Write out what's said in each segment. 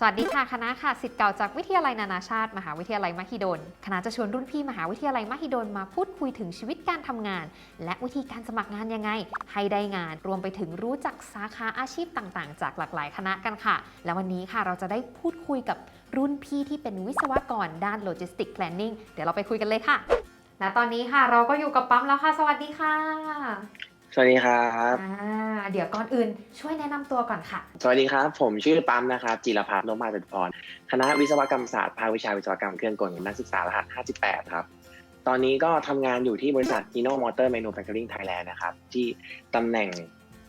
สวัสดีค่ะคณะค่ะสิทธิ์เก่าจากวิทยาลัยนานาชาติ มหาวิทยาลัยมหิดลคณะจะชวนรุ่นพี่มหาวิทยาลัยมหิดลมาพูดคุยถึงชีวิตการทำงาน และวิธีการสมัครงานยังไง ให้ได้งาน รวมไปถึงรู้จักสาขาอาชีพต่างๆ จากหลากหลายคณะกันค่ะ และวันนี้ค่ะเราจะได้พูดคุยกับรุ่นพี่ที่เป็นวิศวกรด้านโลจิสติก planning เดี๋ยวเราไปคุยกันเลยค่ะและตอนนี้ค่ะเราก็อยู่กับปั๊มแล้วค่ะ สวัสดีค่ะ สวัสดีครับ อ่าเดี๋ยวก่อนอื่นช่วยแนะนำตัวก่อนค่ะ สวัสดีครับ ผมชื่อปั๊มนะครับ จิรพัฒน์นพมาตุพร คณะวิศวกรรมศาสตร์ภาควิชาวิศวกรรมเครื่องกลนักศึกษารหัส 58 ครับ ตอนนี้ก็ทำงานอยู่ที่บริษัท Hino Motor Manufacturing Thailand นะครับ ที่ตำแหน่ง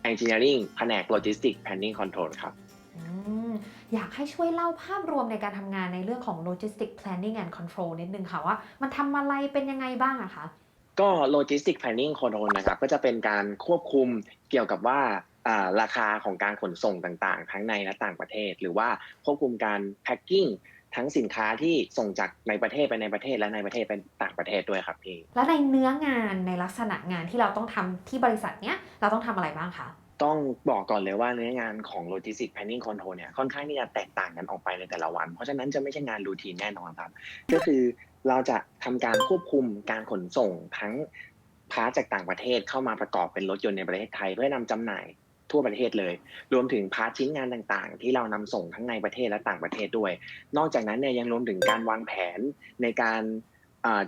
Engineering แผนก Logistics Planning Control ครับ อืมอยากให้ช่วยเล่าภาพรวมในการทำงานในเรื่องของ logistic planning and control นิดนึงค่ะว่า มันทำอะไรเป็นยังไงบ้างอะคะ ก็ Logistics Planning Control นะครับก็จะเป็นการควบคุมเกี่ยวกับว่าอ่าราคาของการขนส่งต่างๆ ทั้งในและต่างประเทศ หรือว่าควบคุมการแพ็คกิ้งทั้งสินค้าที่ส่งจากในประเทศไปในประเทศและในประเทศไปต่างประเทศด้วยครับพี่ แล้วในเนื้องานในลักษณะงานที่เราต้องทำที่บริษัทเนี้ยเราต้องทำอะไรบ้างคะต้องบอกก่อนเลยว่าเนื้องานของ Logistics Planning Control เนี่ยค่อนข้างที่จะแตกต่างกันออกไปในแต่ละวัน เพราะฉะนั้นจะไม่ใช่งานรูทีนแน่นอนครับ ก็คือ เราจะทำการควบคุมการขนส่งทั้งพาร์ทจากต่างประเทศเข้ามาประกอบเป็นรถยนต์ในประเทศไทย เพื่อนำจำหน่ายทั่วประเทศเลย รวมถึงพาร์ทชิ้นงานต่างๆ ที่เรานำส่งทั้งในประเทศและต่างประเทศด้วย นอกจากนั้นเนี่ยยังรวมถึงการวางแผนในการ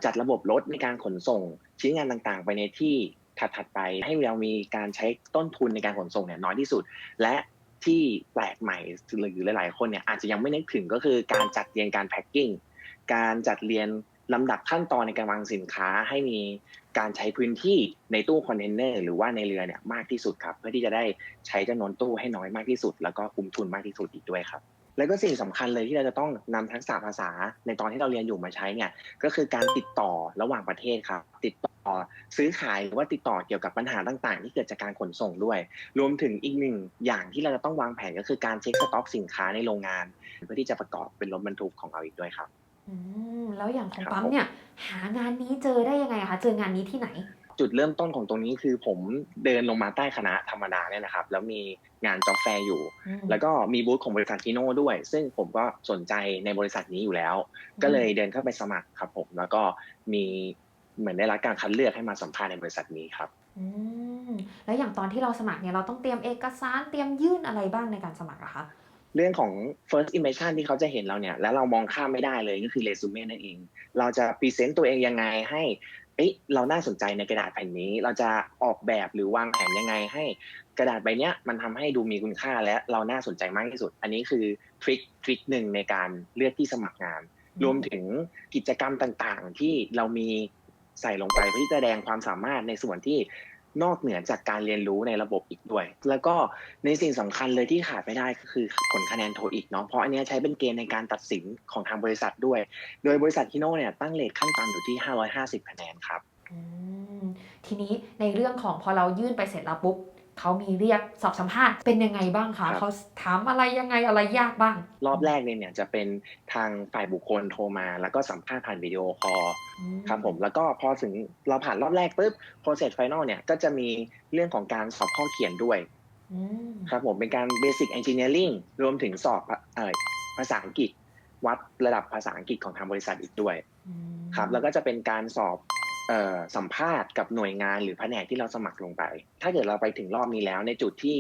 จัดระบบรถในการขนส่งชิ้นงานต่างๆ ไปในที่ถัดๆไปให้เรามีการใช้ต้นทุนในการขนส่งเนี่ยน้อยที่สุด และที่แปลกใหม่หรือหลายๆคนเนี่ยอาจจะยังไม่นึกถึงก็คือการจัดเรียงการแพ็คกิ้ง การจัดเรียนลำดับขั้นตอนในการวางสินค้าให้มีการใช้พื้นที่ในตู้คอนเทนเนอร์หรือว่าในเรือเนี่ยมากที่สุดครับ เพื่อที่จะได้ใช้จำนวนตู้ให้น้อยมากที่สุด แล้วก็คุ้มทุนมากที่สุดอีกด้วยครับ แล้วก็สิ่งสำคัญเลยที่เราจะต้องนำทักษะภาษาในตอนที่เราเรียนอยู่มาใช้เนี่ยก็คือการติดต่อระหว่างประเทศครับ ติดต่อซื้อขายหรือว่าติดต่อเกี่ยวกับปัญหาต่างๆ ที่เกิดจากการขนส่งด้วย รวมถึงอีกหนึ่งอย่างที่เราจะต้องวางแผนก็คือการเช็คสต็อกสินค้าในโรงงาน เพื่อที่จะประกอบเป็นรถบรรทุกของเราอีกด้วยครับ แล้วอย่างของครับปั๊มผมเนี่ย หางานนี้เจอได้ยังไงอะคะเจองานนี้ที่ไหน จุดเริ่มต้นของตรงนี้คือผมเดินลงมาใต้คณะธรรมดาเนี่ยนะครับ แล้วมีงานจ็อบแฟร์อยู่อืมแล้วก็มีบูธของบริษัททีโน่ด้วย ซึ่งผมก็สนใจในบริษัทนี้อยู่แล้ว ก็เลยเดินเข้าไปสมัครครับผมแล้วก็มีเหมือนได้รับการคัดเลือกให้มาสัมภาษณ์ในบริษัทนี้ครับอืมแล้วอย่างตอนที่เราสมัครเนี่ยเราต้องเตรียมเอกสารเตรียมยื่นอะไรบ้างในการสมัครอะคะ เรื่องของ first impression ที่เขาจะเห็นเราเนี่ย แล้วเรามองข้ามไม่ได้เลยก็คือเรซูเม่นั่นเอง เราจะพรีเซนต์ตัวเองยังไงให้เอ้ยเราน่าสนใจในกระดาษแผ่นนี้ เราจะออกแบบหรือวางแผนยังไงให้กระดาษใบเนี้ยมันทำให้ดูมีคุณค่าและเราน่าสนใจมากที่สุด อันนี้คือทริคทริคหนึ่งในการเลือกที่สมัครงาน รวมถึงกิจกรรมต่างๆ ที่เรามีใส่ลงไปเพื่อที่จะแสดงความสามารถในส่วนที่ นอกเหนือจากการเรียนรู้ในระบบอีกด้วย แล้วก็ในสิ่งสำคัญเลยที่ขาดไม่ได้ก็คือผลคะแนนโทอีกเนาะเพราะอันนี้ใช้เป็นเกณฑ์ในการตัดสินของทางบริษัทด้วย โดยบริษัทฮิโน่เนี่ยตั้งเลทขั้นต่ำอยู่ที่ 550 คะแนนครับอืมทีนี้ในเรื่องของพอเรายื่นไปเสร็จแล้วปุ๊บ เขามีเรียกสอบสัมภาษณ์เป็นยังไงบ้างครัคะบเขาถามอะไรยังไงอะไรยากบ้าง รอบแรกเนี่ยเนี่ยจะเป็นทางฝ่ายบุคคลโทรมา แล้วก็สัมภาษณ์ผ่านวิดีโอคอลอืครับผมแล้วก็พอถึงเราผ่านรอบแรกปุ๊บ process final เนี่ยก็จะมีเรื่องของการสอบข้อเขียนด้วยอืมครับผมเป็นการ basic engineering รวมถึงสอบเอ่อภาษาอังกฤษ วัดระดับภาษาอังกฤษของทางบริษัทอีกด้วยอืมครับแล้วก็จะเป็นการสอบเอ่อ สัมภาษณ์กับหน่วยงานหรือแผนกที่เราสมัครลงไป ถ้าเกิดเราไปถึงรอบนี้แล้ว ในจุดที่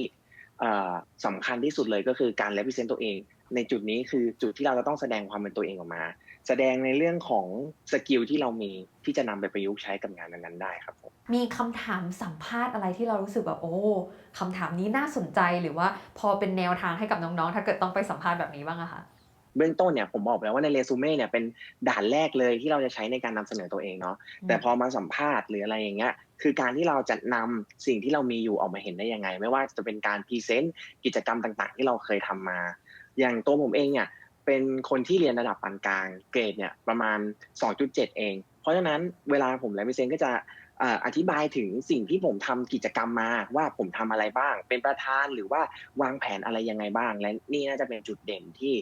เอ่อสำคัญที่สุดเลยก็คือการ represent ตัวเอง ในจุดนี้คือจุดที่เราจะต้องแสดงความเป็นตัวเองออกมา แสดงในเรื่องของสกิลที่เรามีที่จะนำไปประยุกต์ใช้กับงานนั้นๆได้ครับผมมีคำถามสัมภาษณ์อะไรที่เรารู้สึกแบบโอ้คำถามนี้น่าสนใจหรือว่าพอเป็นแนวทางให้กับน้องๆ ถ้าเกิดต้องไปสัมภาษณ์แบบนี้บ้างอะคะ เบื้องต้นเนี่ยผมบอกไปแล้วว่าในเรซูเม่เนี่ยเป็นด่านแรกเลยที่เราจะใช้ในการนำเสนอตัวเองเนาะแต่พอมาสัมภาษณ์หรืออะไรอย่างเงี้ยคือการที่เราจะนำสิ่งที่เรามีอยู่ออกมาเห็นได้ยังไง ไม่ว่าจะเป็นการพรีเซนต์กิจกรรมต่างๆ ที่เราเคยทำมา อย่างตัวผมเองเนี่ยเป็นคนที่เรียนระดับปานกลางเกรดเนี่ยประมาณ 2.7 เอง เพราะฉะนั้นเวลาผมและพรีเซนก็จะอธิบายถึงสิ่งที่ผมทำกิจกรรมมาว่าผมทำอะไรบ้าง เป็นประธานหรือว่าวางแผนอะไรยังไงบ้าง และนี่น่าจะเป็นจุดเด่นที่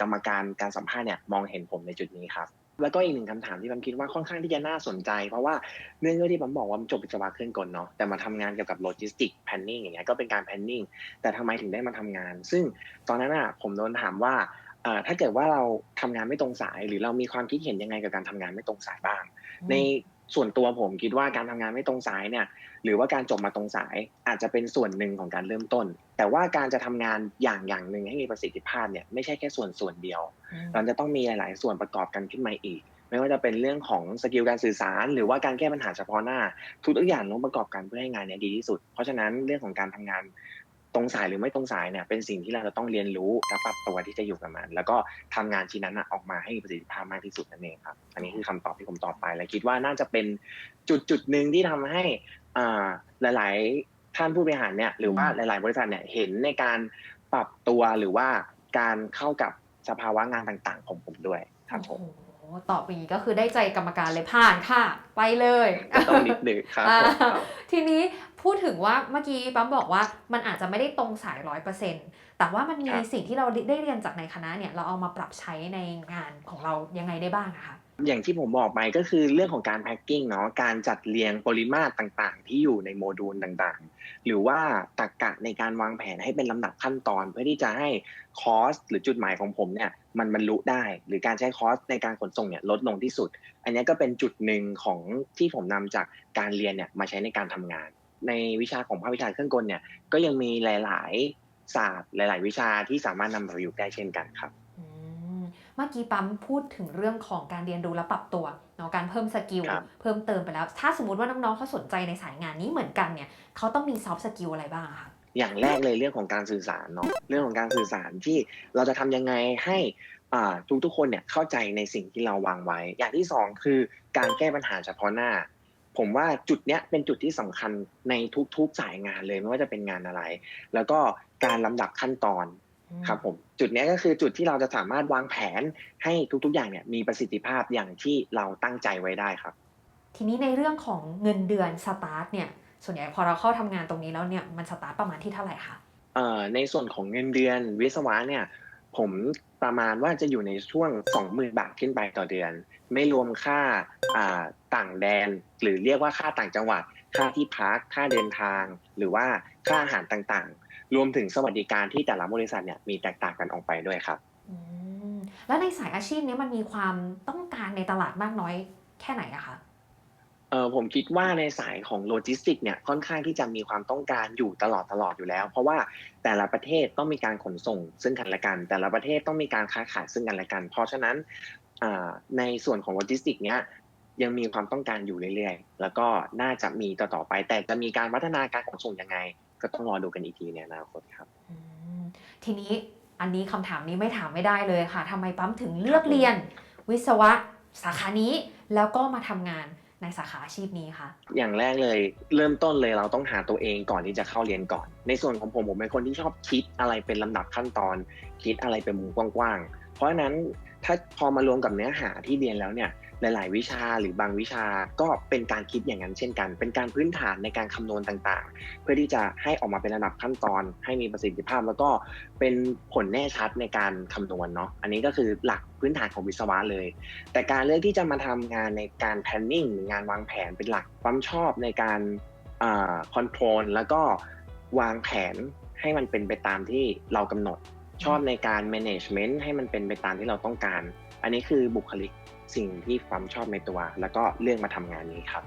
กรรมการการสัมภาษณ์เนี่ยมองเห็นผมในจุดนี้ครับแล้วก็อีกหนึ่งคำถามที่ผมคิดว่าค่อนข้างที่จะน่าสนใจ เพราะว่าเนื่องด้วยที่ผมบอกว่าจบวิศวะเครื่องกลเนาะแต่มาทำงานเกี่ยวกับโลจิสติกแพนนิ่งอย่างเงี้ยก็เป็นการแพนนิ่งแต่ทำไมถึงได้มาทำงาน ซึ่งตอนนั้นอะผมโดนถามว่า ถ้าเกิดว่าเราทำงานไม่ตรงสาย หรือเรามีความคิดเห็นยังไงกับการทำงานไม่ตรงสายบ้าง ในส่วนตัวผมคิดว่าการทำงานไม่ตรงสายเนี่ย หรือว่าการจบมาตรงสาย อาจจะเป็นส่วนหนึ่งของการเริ่มต้น แต่ว่าการจะทำงานอย่างอย่างหนึ่งให้มีประสิทธิภาพเนี่ยไม่ใช่แค่ส่วนส่วนเดียวอืมมันจะต้องมีหลาย ๆ ส่วนประกอบกันขึ้นมาอีก ไม่ว่าจะเป็นเรื่องของสกิลการสื่อสาร หรือว่าการแก้ปัญหาเฉพาะหน้า ทุกๆอย่างต้องประกอบกันเพื่อให้งานเนี้ยดีที่สุด เพราะฉะนั้นเรื่องของการทำงาน ตรงสายหรือไม่ตรงสายเนี่ยเป็นสิ่งที่เราจะต้องเรียนรู้และปรับตัวที่จะอยู่กับมัน แล้วก็ทำงานชิ้นนั้นน่ะออกมาให้มีประสิทธิภาพมากที่สุดนั่นเองครับ อันนี้คือคำตอบที่ผมตอบไป และคิดว่าน่าจะเป็นจุดจุดๆหนึ่งที่ทำให้อ่าหลาย ๆ ท่านผู้บริหารเนี่ยหรือว่าหลาย ๆ บริษัทเนี่ยเห็นในการปรับตัวหรือว่าการเข้ากับสภาวะงานต่าง ๆ ของผมด้วยครับผมโอ้โหตอบอย่างนี้ก็คือได้ใจกรรมการเลยผ่านค่ะ ไปเลยก็ต้องนิดนึงครับผมครับ ทีนี้ พูดถึงว่าเมื่อกี้ปั๊มบอกว่ามันอาจจะไม่ได้ตรงสายร้อยเปอร์เซ็นต์แต่ว่ามันมีครับสิ่งที่เราได้เรียนจากในคณะเนี่ยเราเอามาปรับใช้ในงานของเรายังไงได้บ้างอะคะอย่างที่ผมบอกไปก็คือเรื่องของการแพ็กกิ้งเนาะการจัดเรียงปริมาตรต่างๆ ที่อยู่ในโมดูลต่างๆ หรือว่าตรรกะในการวางแผนให้เป็นลำดับขั้นตอน เพื่อที่จะให้คอสหรือจุดหมายของผมเนี่ยมันบรรลุได้ หรือการใช้คอสในการขนส่งเนี่ยลดลงที่สุด อันนี้ก็เป็นจุดหนึ่งของที่ผมนำจากการเรียนเนี่ยมาใช้ในการทำงาน ในวิชาของภาควิชาเครื่องกลเนี่ยก็ยังมีหลาย ๆ ศาสตร์หลาย ๆ วิชาที่สามารถนำมาประยุกต์ได้เช่นกันครับอืมเมื่อกี้ปั๊มพูดถึงเรื่องของการเรียนรู้และปรับตัวเนาะการเพิ่มสกิลครับเพิ่มเติมไปแล้ว ถ้าสมมติว่าน้องๆเขาสนใจในสายงานนี้เหมือนกันเนี่ยเขาต้องมีซอฟต์สกิลอะไรบ้างอะคะอย่างแรกเลยเรื่องของการสื่อสารเนาะเรื่องของการสื่อสารที่เราจะทำยังไงให้อ่าทุกๆคนเนี่ยเข้าใจในสิ่งที่เราวางไว้ อย่างที่สองคือการแก้ปัญหาเฉพาะหน้า ผมว่าจุดเนี้ยเป็นจุดที่สำคัญในทุกๆสายงานเลยไม่ว่าจะเป็นงานอะไร แล้วก็การลำดับขั้นตอนครับผมจุดเนี้ยก็คือจุดที่เราจะสามารถวางแผนให้ทุกๆอย่างเนี่ยมีประสิทธิภาพอย่างที่เราตั้งใจไว้ได้ครับ ทีนี้ในเรื่องของเงินเดือนสตาร์ทเนี่ยส่วนใหญ่พอเราเข้าทำงานตรงนี้แล้วเนี่ยมันสตาร์ทประมาณที่เท่าไหร่คะเอ่อในส่วนของเงินเดือนวิศวะเนี่ยผมประมาณว่าจะอยู่ในช่วง 20,000 บาทขึ้นไปต่อเดือน ไม่รวมค่าอ่า ต่างแดน หรือเรียกว่าค่าต่างจังหวัด ค่าที่พักค่าเดินทาง หรือว่าค่าอาหารต่างๆ รวมถึงสวัสดิการที่แต่ละบริษัทเนี่ยมีแตกต่างกันออกไปด้วยครับอืมแล้วในสายอาชีพเนี้มันมีความต้องการในตลาดมากน้อยแค่ไหนอะคะเออผมคิดว่าในสายของโลจิสติกเนี่ยค่อนข้างที่จะมีความต้องการอยู่ตลอดตลอดอยู่แล้ว เพราะว่าแต่ละประเทศต้องมีการขนส่งซึ่งกันและกัน แต่ละประเทศต้องมีการค้าขายซึ่งกันและกัน เพราะฉะนั้นอ่าในส่วนของโลจิสติกเนี้ย ยังมีความต้องการอยู่เรื่อยๆ แล้วก็น่าจะมีต่อๆไป แต่จะมีการพัฒนาการขนส่งยังไง ก็ต้องรอดูกันอีกทีในอนาคตครับอืมทีนี้อันนี้คำถามนี้ไม่ถามไม่ได้เลยค่ะทำไมปั๊มถึงเลือกเรียน วิศวะสาขานี้แล้วก็มาทำงานในสาขาอาชีพนี้คะอย่างแรกเลยเริ่มต้นเลยเราต้องหาตัวเองก่อนที่จะเข้าเรียนก่อน ในส่วนของผมผมเป็นคนที่ชอบคิดอะไรเป็นลำดับขั้นตอน คิดอะไรเป็นมุมกว้างๆ เพราะฉะนั้นถ้าพอมารวมกับเนื้อหาที่เรียนแล้วเนี่ย หลาย ๆ วิชาหรือบางวิชาก็เป็นการคิดอย่างนั้นเช่นกัน เป็นการพื้นฐานในการคำนวณต่างๆ เพื่อที่จะให้ออกมาเป็นระดับขั้นตอน ให้มีประสิทธิภาพ แล้วก็เป็นผลแน่ชัดในการคำนวณเนาะอันนี้ก็คือหลักพื้นฐานของวิศวะเลย แต่การเลือกที่จะมาทำงานในการ planning หรืองานวางแผนเป็นหลักความชอบในการคอ่า control แล้วก็วางแผนให้มันเป็นไปตามที่เรากำหนดชอบในการ management ให้มันเป็นไปตามที่เราต้องการ อันนี้คือบุคลิก สิ่งที่ความชอบในตัว แล้วก็เลือกมาทำงานนี้ครับ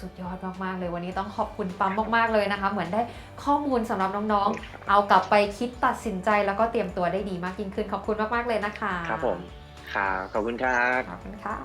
สุดยอดมาก ๆ เลยวันนี้ต้องขอบคุณปั๊มมาก ๆ เลยนะคะ เหมือนได้ข้อมูลสำหรับน้องๆ เอากลับไปคิดตัดสินใจแล้วก็เตรียมตัวได้ดีมากยิ่งขึ้น ขอบคุณมาก ๆ เลยนะคะ ครับผมครับขอบคุณครับขอบคุณค่ะ